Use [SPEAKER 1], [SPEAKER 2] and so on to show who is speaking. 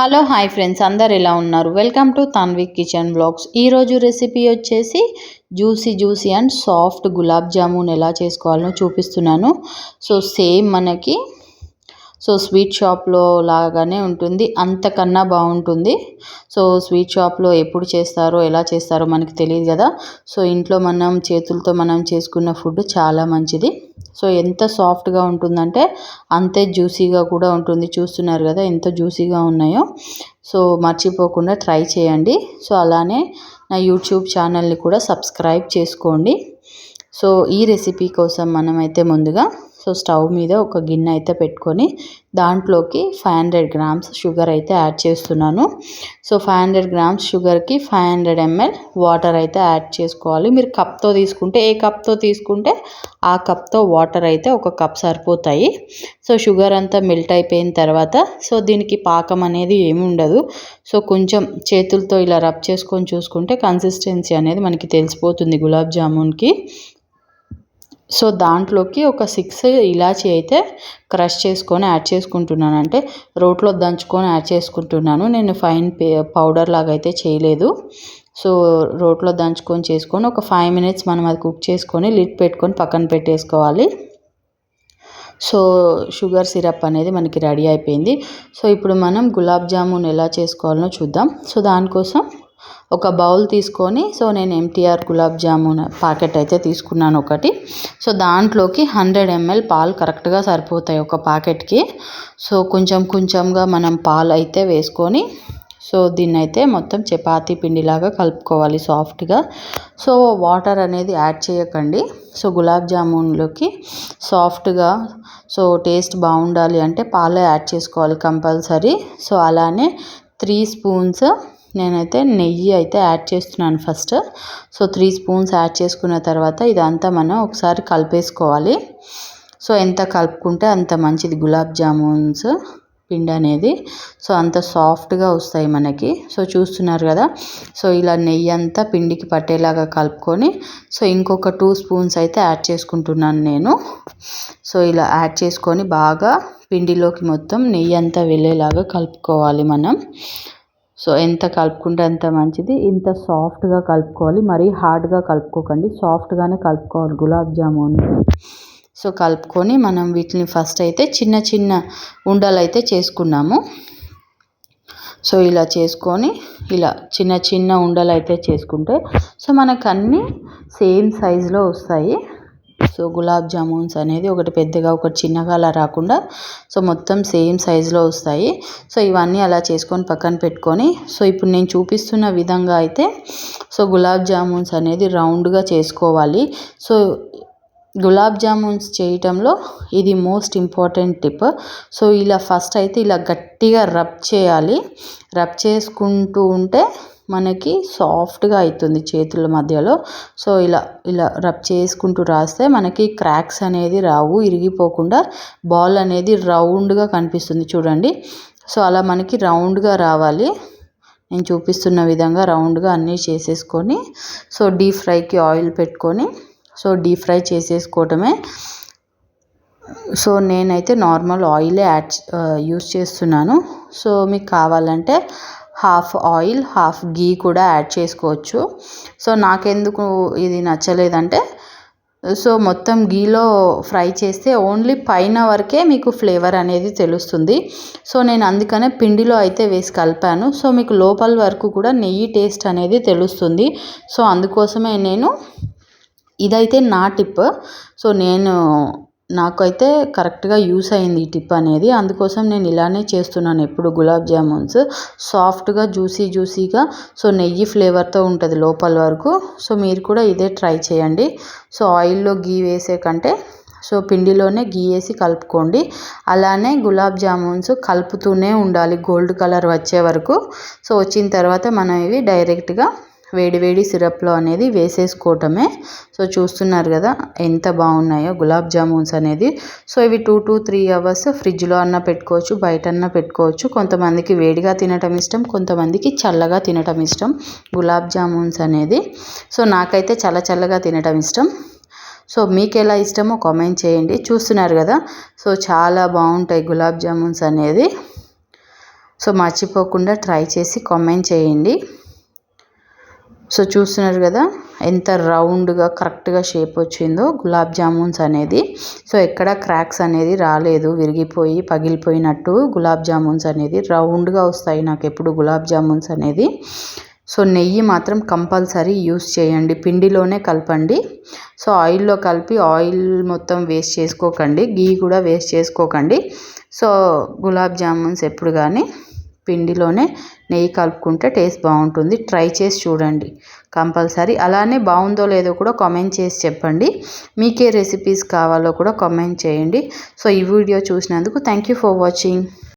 [SPEAKER 1] Hello hi friends. అందరు ఎలా ఉన్నారు? Welcome to Tanvik kitchen blogs. ఈరోజు రెసిపీ వచ్చేసి juicy juicy and soft gulab jamun ఎలా చేసుకోవాలో చూపిస్తున్నాను. సో సేమ్ మనకి సో స్వీట్ షాప్లో లాగానే ఉంటుంది. అంతకన్నా బాగుంటుంది. సో స్వీట్ షాప్లో ఎప్పుడు చేస్తారో ఎలా చేస్తారో మనకి తెలియదు కదా. సో ఇంట్లో మనం చేతులతో మనం చేసుకున్న ఫుడ్ చాలా మంచిది. సో ఎంత సాఫ్ట్గా ఉంటుందంటే అంతే జ్యూసీగా కూడా ఉంటుంది. చూస్తున్నారు కదా ఎంత జ్యూసీగా ఉన్నాయో. సో మర్చిపోకుండా ట్రై చేయండి. సో అలానే నా యూట్యూబ్ ఛానల్ని కూడా సబ్స్క్రైబ్ చేసుకోండి. సో ఈ రెసిపీ కోసం మనమైతే ముందుగా సో స్టవ్ మీద ఒక గిన్నె అయితే పెట్టుకొని దాంట్లోకి ఫైవ్ హండ్రెడ్ గ్రామ్స్ షుగర్ అయితే యాడ్ చేస్తున్నాను. సో ఫైవ్ హండ్రెడ్ గ్రామ్స్ షుగర్కి ఫైవ్ హండ్రెడ్ ఎంఎల్ వాటర్ అయితే యాడ్ చేసుకోవాలి. మీరు కప్తో తీసుకుంటే ఏ కప్తో తీసుకుంటే ఆ కప్తో వాటర్ అయితే ఒక కప్ సరిపోతాయి. సో షుగర్ అంతా మెల్ట్ అయిపోయిన తర్వాత సో దీనికి పాకం అనేది ఏమి ఉండదు. సో కొంచెం చేతులతో ఇలా రబ్ చేసుకొని చూసుకుంటే కన్సిస్టెన్సీ అనేది మనకి తెలిసిపోతుంది గులాబ్ జామున్కి. సో దాంట్లోకి ఒక సిక్స్ ఇలాచీ అయితే క్రష్ చేసుకొని యాడ్ చేసుకుంటున్నాను. అంటే రోట్లో దంచుకొని యాడ్ చేసుకుంటున్నాను. నేను ఫైన్ పౌడర్ లాగా అయితే చేయలేదు. సో రోట్లో దంచుకొని చేసుకొని ఒక ఫైవ్ మినిట్స్ మనం అది కుక్ చేసుకొని లిడ్ పెట్టుకొని పక్కన పెట్టేసుకోవాలి. సో షుగర్ సిరప్ అనేది మనకి రెడీ అయిపోయింది. సో ఇప్పుడు మనం గులాబ్ జామున్ ఎలా చేసుకోవాలో చూద్దాం. సో దానికోసం ఒక బౌల్ తీసుకొని సో నేను ఎంటీఆర్ గులాబ్ జామున్ ప్యాకెట్ అయితే తీసుకున్నాను ఒకటి. సో దాంట్లోకి హండ్రెడ్ ఎంఎల్ పాలు కరెక్ట్గా సరిపోతాయి ఒక ప్యాకెట్కి సో కొంచెం కొంచెంగా మనం పాలు అయితే వేసుకొని సో దీన్ని అయితే మొత్తం చపాతీ పిండిలాగా కలుపుకోవాలి సాఫ్ట్గా. సో వాటర్ అనేది యాడ్ చేయకండి. సో గులాబ్ జామున్లోకి సాఫ్ట్గా సో టేస్ట్ బాగుండాలి అంటే పాలే యాడ్ చేసుకోవాలి కంపల్సరీ. సో అలానే త్రీ స్పూన్స్ నేనైతే నెయ్యి అయితే యాడ్ చేస్తున్నాను first. So three spoons add చేసుకున్న తర్వాత ఇదంతా మనం ఒకసారి కలిపేసుకోవాలి. సో ఎంత కలుపుకుంటే అంత మంచిది గులాబ్ జామున్స్ పిండి అనేది. సో అంత సాఫ్ట్గా వస్తాయి మనకి. సో చూస్తున్నారు కదా? సో ఇలా నెయ్యి అంతా పిండికి పట్టేలాగా కలుపుకొని సో ఇంకొక టూ స్పూన్స్ అయితే యాడ్ చేసుకుంటున్నాను నేను. సో ఇలా యాడ్ చేసుకొని బాగా పిండిలోకి మొత్తం నెయ్యి అంతా వెళ్ళేలాగా కలుపుకోవాలి మనం. సో ఎంత కలుపుకుంటే అంత మంచిది. ఇంత సాఫ్ట్గా కలుపుకోవాలి. మరీ హార్డ్గా కలుపుకోకండి. సాఫ్ట్గానే కలుపుకోవాలి గులాబ్ జామున్. సో కలుపుకొని మనం వీటిని ఫస్ట్ అయితే చిన్న చిన్న ఉండలు అయితే చేసుకున్నాము. సో ఇలా చేసుకొని ఇలా చిన్న చిన్న ఉండలు అయితే చేసుకుంటే సో మనకు అన్నీ సేమ్ సైజులో వస్తాయి. సో గులాబ్ జామున్స్ అనేది ఒకటి పెద్దగా ఒకటి చిన్నగా అలా రాకుండా సో మొత్తం సేమ్ సైజులో వస్తాయి. సో ఇవన్నీ అలా చేసుకొని పక్కన పెట్టుకొని సో ఇప్పుడు నేను చూపిస్తున్న విధంగా అయితే సో గులాబ్ జామున్స్ అనేది రౌండ్గా చేసుకోవాలి. సో గులాబ్ జామున్స్ చేయటంలో ఇది మోస్ట్ ఇంపార్టెంట్ టిప్. సో ఇలా ఫస్ట్ అయితే ఇలా గట్టిగా రబ్ చేయాలి. రబ్ చేసుకుంటూ ఉంటే మనకి సాఫ్ట్గా అవుతుంది చేతుల మధ్యలో. సో ఇలా ఇలా రబ్ చేసుకుంటూ రాస్తే మనకి క్రాక్స్ అనేది రావు ఇరిగిపోకుండా బాల్ అనేది రౌండ్గా కనిపిస్తుంది చూడండి. సో అలా మనకి రౌండ్గా రావాలి. నేను చూపిస్తున్న విధంగా రౌండ్గా అన్నీ చేసేసుకొని సో డీప్ ఫ్రైకి ఆయిల్ పెట్టుకొని సో డీప్ ఫ్రై చేసేసుకోవటమే. సో నేనైతే నార్మల్ ఆయిలే యాడ్ యూస్ చేస్తున్నాను. సో మీకు కావాలంటే హాఫ్ ఆయిల్ హాఫ్ గీ కూడా యాడ్ చేసుకోవచ్చు. సో నాకెందుకు ఇది నచ్చలేదంటే సో మొత్తం గీలో ఫ్రై చేస్తే ఓన్లీ పైన వరకే మీకు ఫ్లేవర్ అనేది తెలుస్తుంది. సో నేను అందుకనే పిండిలో అయితే వేసి కలిపాను. సో మీకు లోపల వరకు కూడా నెయ్యి టేస్ట్ అనేది తెలుస్తుంది. సో అందుకోసమే నేను ఇదైతే నా టిప్. సో నేను నాకైతే కరెక్ట్గా యూస్ అయింది ఈ టిప్ అనేది. అందుకోసం నేను ఇలానే చేస్తున్నాను ఎప్పుడు గులాబ్ జామున్స్. సాఫ్ట్గా జ్యూసీ జ్యూసీగా సో నెయ్యి ఫ్లేవర్తో ఉంటుంది లోపల వరకు. సో మీరు కూడా ఇదే ట్రై చేయండి. సో ఆయిల్లో గీ వేసే కంటే సో పిండిలోనే గీ వేసి కలుపుకోండి. అలానే గులాబ్ జామున్స్ కలుపుతూనే ఉండాలి గోల్డ్ కలర్ వచ్చే వరకు. సో వచ్చిన తర్వాత మనం ఇవి డైరెక్ట్గా వేడివేడి సిరప్లో అనేది వేసేసుకోవటమే. సో చూస్తున్నారు కదా ఎంత బాగున్నాయో గులాబ్ జామున్స్ అనేది. సో ఇవి టూ టు త్రీ అవర్స్ ఫ్రిడ్జ్లో అన్న పెట్టుకోవచ్చు బయట అన్న పెట్టుకోవచ్చు. కొంతమందికి వేడిగా తినటం ఇష్టం కొంతమందికి చల్లగా తినటం ఇష్టం గులాబ్ జామున్స్ అనేది. సో నాకైతే చల్ల చల్లగా తినటం ఇష్టం. సో మీకు ఎలా ఇష్టమో కామెంట్ చేయండి. చూస్తున్నారు కదా సో చాలా బాగుంటాయి గులాబ్ జామున్స్ అనేది. సో మర్చిపోకుండా ట్రై చేసి కామెంట్ చేయండి. సో చూస్తున్నారు కదా ఎంత రౌండ్గా కరెక్ట్గా షేప్ వచ్చిందో గులాబ్ జామున్స్ అనేది. సో ఎక్కడ క్రాక్స్ అనేది రాలేదు విరిగిపోయి పగిలిపోయినట్టు గులాబ్ జామున్స్ అనేది రౌండ్గా వస్తాయి నాకు ఎప్పుడు గులాబ్ జామున్స్ అనేది. సో నెయ్యి మాత్రం కంపల్సరీ యూస్ చేయండి పిండిలోనే కలపండి. సో ఆయిల్లో కలిపి ఆయిల్ మొత్తం వేస్ట్ చేసుకోకండి గీ కూడా వేస్ట్ చేసుకోకండి. సో గులాబ్ జామున్స్ ఎప్పుడు కానీ పిండిలోనే నెయ్యి కలుపుకుంటే టేస్ట్ బాగుంటుంది. ట్రై చేసి చూడండి. కంపల్సరీ. అలానే బాగుందో లేదో కూడా కామెంట్ చేసి చెప్పండి. మీకే రెసిపీస్ కావాలో కూడా కామెంట్ చేయండి. సో ఈ వీడియో చూసినందుకు థ్యాంక్ యూ ఫర్ వాచింగ్.